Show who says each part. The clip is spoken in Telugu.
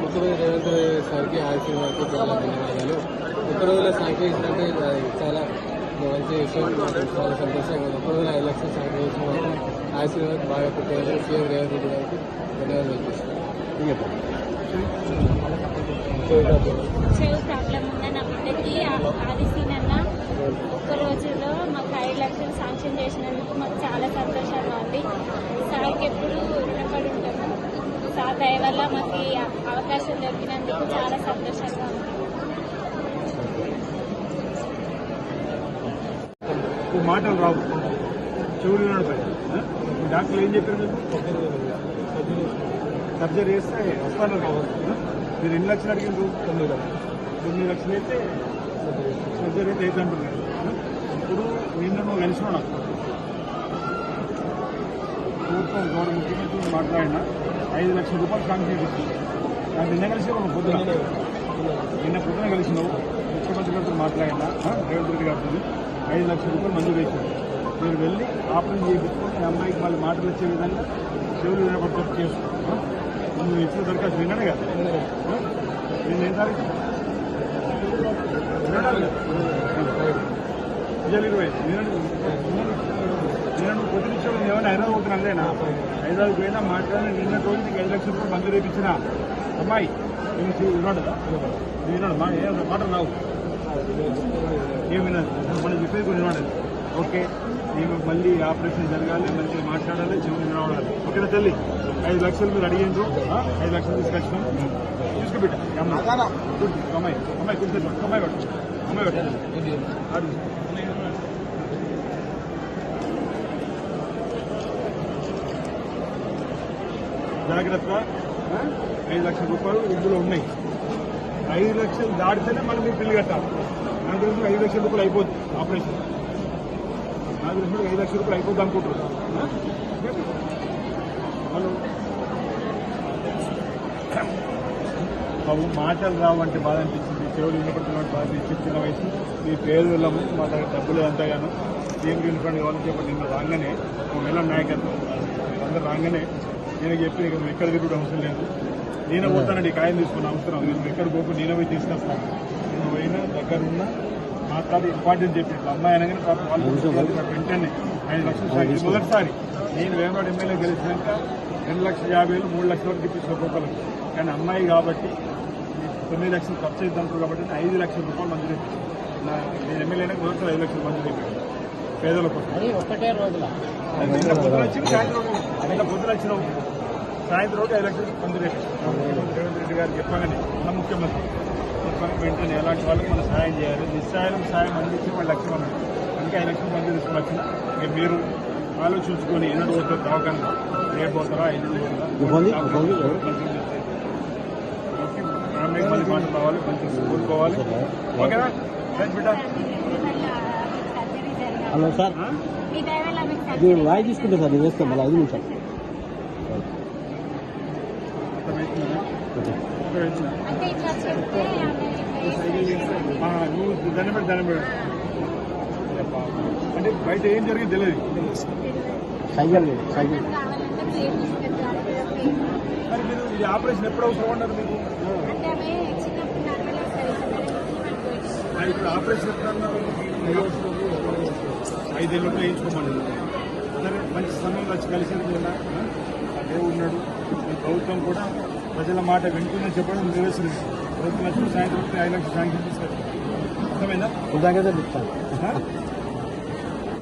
Speaker 1: ముఖ్యమంత్రి రేవంత్ సార్కి ఆర్సీ ధన్యవాదాలు. ఒక్క రోజుల సాంఖ్య చాలా మంచి విషయం చాలా సంతోషంగా ఒక్క రోజుల ఎలక్షన్ సాంఖ్య చేసిన వరకు ఆర్సీ బాగా పెట్టారు సీఎం రేవంత్ రెడ్డి గారికి ధన్యవాదాలు
Speaker 2: ఒక్క లక్షలు శాంక్షన్ చేసినందుకు మాకు చాలా సంతోషంగా ఉంది. సార్కి ఎప్పుడు రుణపడి ఉంటాము సార్ దయ వల్ల మాకు ఈ అవకాశం దొరికినందుకు చాలా సంతోషంగా ఉంది.
Speaker 3: మాటలు రావు. చెవులు వినడపై డాక్టర్లు ఏం చెప్పారు మీకు? సర్జరీ చేస్తే వస్తాను కావచ్చు మీరు ఎన్ని లక్షలు అడిగిండ్రు తొమ్మిది లక్షలు. తొమ్మిది లక్షలు అయితే సర్జరీ అయితే అయితే అంటున్నారు ఇప్పుడు నిన్న నువ్వు కలిసినావు నాకు ప్రభుత్వం గౌరవ ముఖ్యమంత్రి మాట్లాడినా ఐదు లక్షల రూపాయలు శాంక్షన్ చేసింది నాకు నిన్న కలిసి మనం పొద్దున. నిన్న పొద్దున కలిసినావు. ముఖ్యమంత్రి గారితో మాట్లాడినా రేవంత్ రెడ్డి గారితో ఐదు లక్షల రూపాయలు మంజూరు చేశారు. మీరు వెళ్ళి ఆపరేషన్ చేయించుకొని మీ అమ్మాయికి మళ్ళీ మాటలు వచ్చే విధంగా చెవులు వినపడతారు చేసుకో? నువ్వు ఇప్పుడు దరఖాస్తు విన్నాడు కదా? నేను ఏం తారీఖు విన్నాడు కదా? ఇవాళ ఇరవై నేను కొద్ది పొద్దున ఏమైనా హైదరాబాద్ పోతున్నాను అంతేనా హైదరాబాద్ పోయినా మాట్లాడిన నిన్న రోజు నీకు ఐదు లక్షల రూపాయలు మంజూరు చేయించిన అమ్మాయి నేను విన్నాడు విన్నాడు మా మాట రావు ఏం వినదు మనం చెప్పేది కొన్ని వినాలి ఓకే నేను మళ్ళీ ఆపరేషన్ జరగాలి మంచిగా మాట్లాడాలి చెవులు రావాలి ఓకేనా తల్లి ఐదు లక్షలు మీరు అడిగిండ్రు ఐదు లక్షలు తీసుకొచ్చినాం తీసుకుబిట్ట అమ్మాయి అమ్మాయి కూర్చో అమ్మాయి పెట్టు జాగ్రత్త ఐదు లక్షల రూపాయలు ఇందులో ఉన్నాయి. ఐదు లక్షలు దాటితేనే మనం మీరు బిల్లు కట్టాలి. నాకు తెలిసిన ఐదు లక్షల రూపాయలు అయిపోతుంది ఆపరేషన్? నాకు తెలిసిన ఐదు లక్షల రూపాయలు అయిపోద్ది అనుకుంటున్నారు? ఆ? హలో? బాబు మాటలు రావంటే బాధ అనిపించింది వినపడుతున్నట్టు బాధ అనిపించింది చిన్న వయసు. ఈ పేదలము మా దగ్గర డబ్బులు అంతగాను సీఎం యూనిఫామ్ కావాలని చెప్పి నిన్న రాగానే ఒక నెల నాయకత్వం అందరూ రాగానే నేను చెప్పి ఇక నువ్వు ఎక్కడ తిరుగుడు అవసరం లేదు. నేనే పోతానండి కాయం తీసుకున్న అవసరం నేను ఎక్కడ పోకు నేనే పోయి తీసుకొస్తాను నేను పోయినా దగ్గర ఉన్నా మాట్లాడి ఇంపార్టెంట్ చెప్పి అమ్మాయి అనగానే పాపం వాళ్ళు. వెంటనే ఐదు లక్షలు సాగి మొదటిసారి నేను వేమవాడ ఎమ్మెల్యే గెలిచినాక రెండు లక్షల యాభై వేలు మూడు లక్షల వరకు ఇప్పించిన ఒక్కొక్కరు కానీ అమ్మాయి కాబట్టి తొమ్మిది లక్షలు ఖర్చు అవుతాను కాబట్టి ఐదు లక్షల రూపాయలు మంజూరు నా నేను ఎమ్మెల్యే అయినా మొదటి ఐదు లక్షలు మంజూరు చేయించాను పేదల కోసం.
Speaker 1: అది ఒక్కటే రోజుల?
Speaker 3: నిన్న పొద్దున వచ్చి సాయంత్రం నిన్న పొద్దున వచ్చినాం సాయంత్రం రోజు ఐదు లక్షలు మంజూరు చేయించాం రేవంత్ రెడ్డి గారు చెప్పగానే మన ముఖ్యమంత్రి వెంటనే ఎలాంటి వాళ్ళకి మనం సాయం చేయాలి. నిస్సాయం సాయం అందించి వాళ్ళ లక్ష్యం అన్నాడు అందుకే ఐదు లక్షలు మంజూరు తీసుకుని వచ్చిన ఇక మీరు ఆలోచించుకొని ఎన్నడూ పోతారు దవాఖాన రేపు పోతారా ఐదు ఫ్యామిలీకి మళ్ళీ మాట రావాలి మంచిగా కోరుకోవాలి ఓకేనా రైట్ బిడ్డ
Speaker 1: హలో సార్
Speaker 3: ఆ?
Speaker 2: మీ దయ వల్ల మీకు
Speaker 1: ఇది
Speaker 2: సర్జరీ
Speaker 1: వాయి తీసుకుంటే సార్ నేను చేస్తాం మళ్ళీ ఐదు నిమిషాలు
Speaker 3: అర్థమవుతుందా? అర్థమవుతుందా?
Speaker 2: అంటే ఇట్లా చెప్తే ఆమె
Speaker 3: ఆ, నువ్వు దండం పెట్టి దండం పెట్టు అంటే బయట ఏం జరిగింది తెలియదు
Speaker 1: సైకిల్ సైకిల్
Speaker 3: ఈ ఆపరేషన్ ఎప్పుడు అవసరం అన్నారు మీకు? ఇప్పుడు ఆపరేషన్ ఎప్పుడు అన్నారు? ఐదేళ్ళలో వేయించుకోమని సరే మంచి సమయంలో వచ్చి కలిసేది కదా అదే ఉన్నాడు. ప్రభుత్వం కూడా ప్రజల మాట వింటుందని చెప్పడం నిరసన ప్రభుత్వం వచ్చిన సాయంత్రం ఐదు లక్షల శాంక్షన్ తీసుకొచ్చి అర్థమైందా?
Speaker 1: దగ్గర చెప్తాను?